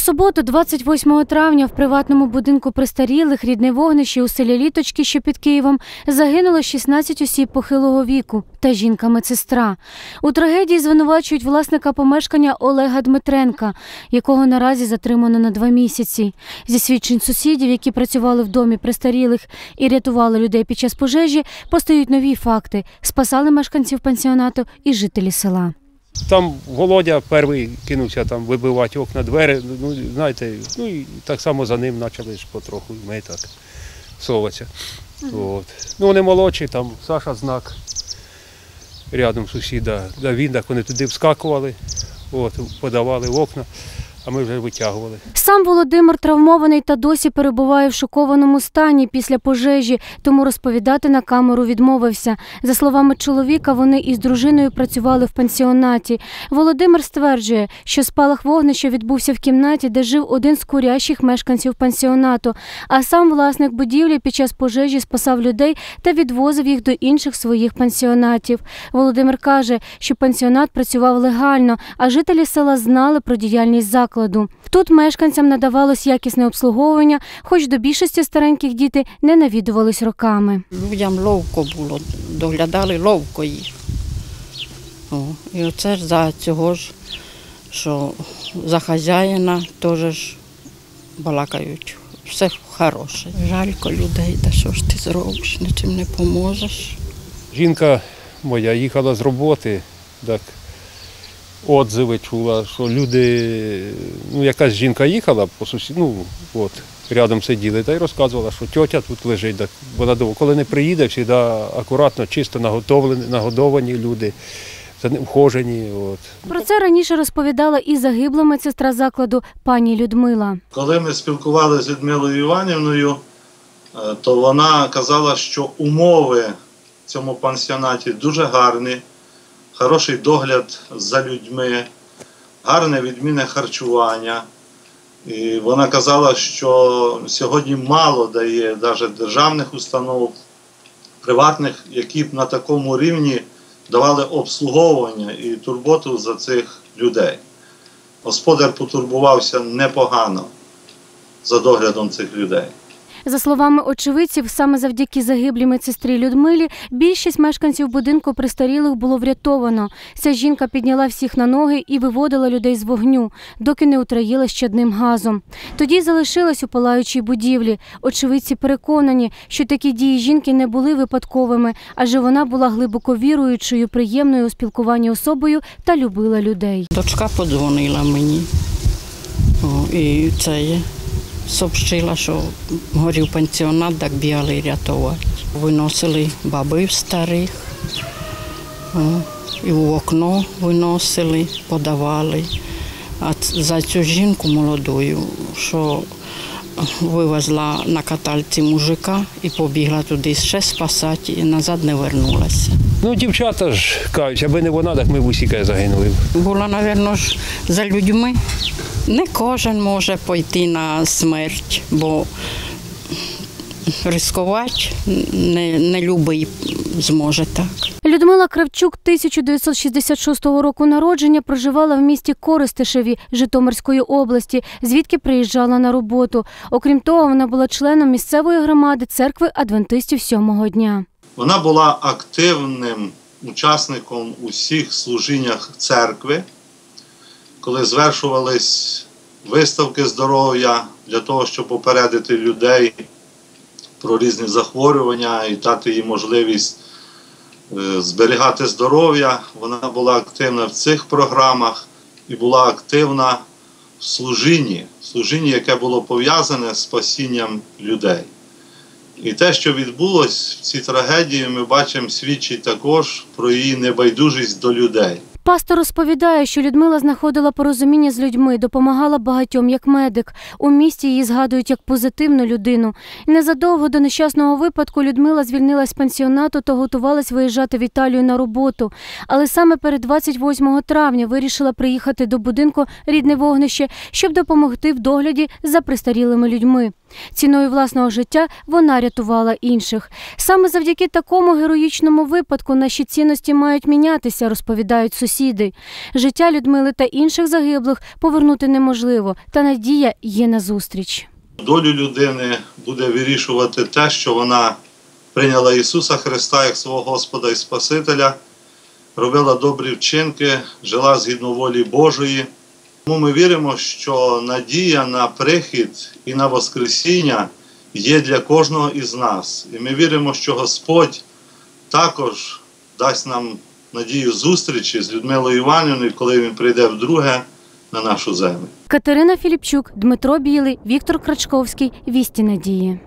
суботу, 28 травня, в приватному будинку престарілих рідне вогнище у селі Літочки, що під Києвом, загинуло 16 осіб похилого віку та жінка-медсестра. У трагедії звинувачують власника помешкання Олега Дмитренка, якого наразі затримано на два місяці. Зі свідчень сусідів, які працювали в домі престарілих і рятували людей під час пожежі, постають нові факти: спасали мешканців пансіонату і жителі села. Там Володя перший кинувся там вибивати окна, двері. Ну, знаєте, ну і так само за ним почали ж потроху. і Ми так соватися. От. Ну, вони молодші, там Саша знак рядом сусіда. Давід, так вони туди вскакували, от, подавали в окна, а ми вже витягували. Сам Володимир травмований та досі перебуває в шокованому стані після пожежі, тому розповідати на камеру відмовився. За словами чоловіка, вони із дружиною працювали в пансіонаті. Володимир стверджує, що спалах вогнища відбувся в кімнаті, де жив один з курящих мешканців пансіонату. А сам власник будівлі під час пожежі спасав людей та відвозив їх до інших своїх пансіонатів. Володимир каже, що пансіонат працював легально, а жителі села знали про діяльність закладу. Тут мешканцям надавалось якісне обслуговування, хоч до більшості стареньких діти не навідувались роками. Людям ловко було, доглядали ловко їх. О, і оце ж за цього ж, що за хазяїна теж ж балакають. Все хороше. Жалько людей, та що ж ти зробиш, нічим не поможеш. Жінка моя їхала з роботи, так отзиви чула, що люди, ну якась жінка їхала по сусід, ну от, рядом сиділи та й розказувала, що тьотя тут лежить. Так, вона думала, коли не приїде, завжди акуратно, чисто наготовлені, нагодовані люди, ним вхожені. От. Про це раніше розповідала і загибла медсестра закладу пані Людмила. Коли ми спілкувалися з Людмилою Іванівною, е, то вона казала, що умови в цьому пансіонаті дуже гарні, хороший догляд за людьми, гарне відмінне харчування. І вона казала, що сьогодні мало дає навіть державних установ, приватних, які б на такому рівні давали обслуговування і турботу за цих людей. Господар потурбувався непогано за доглядом цих людей. За словами очевидців, саме завдяки загиблій медсестрі Людмилі більшість мешканців будинку престарілих було врятовано. Ця жінка підняла всіх на ноги і виводила людей з вогню, доки не утраїла щадним газом. Тоді залишилась у палаючій будівлі. Очевидці переконані, що такі дії жінки не були випадковими, адже вона була глибоко віруючою, приємною у спілкуванні особою та любила людей. Дочка подзвонила мені. О, і це є. Сообщила, що горів пансіонат, так бігали рятувати. Виносили бабів старих, і в окно виносили, подавали. А за цю жінку молодою, що вивезла на катальці мужика і побігла туди ще спасати, і назад не вернулася. Ну, дівчата ж кажуть, аби не вона, так ми в усі загинули. Була, мабуть, за людьми. Не кожен може пойти на смерть, бо ризикувати не, не любий зможе так. Людмила Кравчук 1966 року народження проживала в місті Користишеві Житомирської області, звідки приїжджала на роботу. Окрім того, вона була членом місцевої громади церкви адвентистів сьомого дня. Вона була активним учасником у всіх служіннях церкви, коли звершувались виставки здоров'я для того, щоб попередити людей про різні захворювання і дати їм можливість е, зберігати здоров'я. Вона була активна в цих програмах і була активна в служінні, в служінні, яке було пов'язане з спасінням людей. І те, що відбулось в цій трагедії, ми бачимо, свідчить також про її небайдужість до людей. Пастор розповідає, що Людмила знаходила порозуміння з людьми, допомагала багатьом як медик. У місті її згадують як позитивну людину. Незадовго до нещасного випадку Людмила звільнилась з пансіонату та готувалась виїжджати в Італію на роботу. Але саме перед 28 травня вирішила приїхати до будинку рідне вогнище, щоб допомогти в догляді за престарілими людьми. Ціною власного життя вона рятувала інших. Саме завдяки такому героїчному випадку наші цінності мають мінятися, розповідають сусіди. Життя Людмили та інших загиблих повернути неможливо, та надія є назустріч. Долю людини буде вирішувати те, що вона прийняла Ісуса Христа як свого Господа і Спасителя, робила добрі вчинки, жила згідно волі Божої. Тому ми віримо, що надія на прихід і на Воскресіння є для кожного із нас. І ми віримо, що Господь також дасть нам надію зустрічі з Людмилою Іванівною, коли він прийде вдруге на нашу землю. Катерина Філіпчук, Дмитро Білий, Віктор Крачковський. Вісті надії.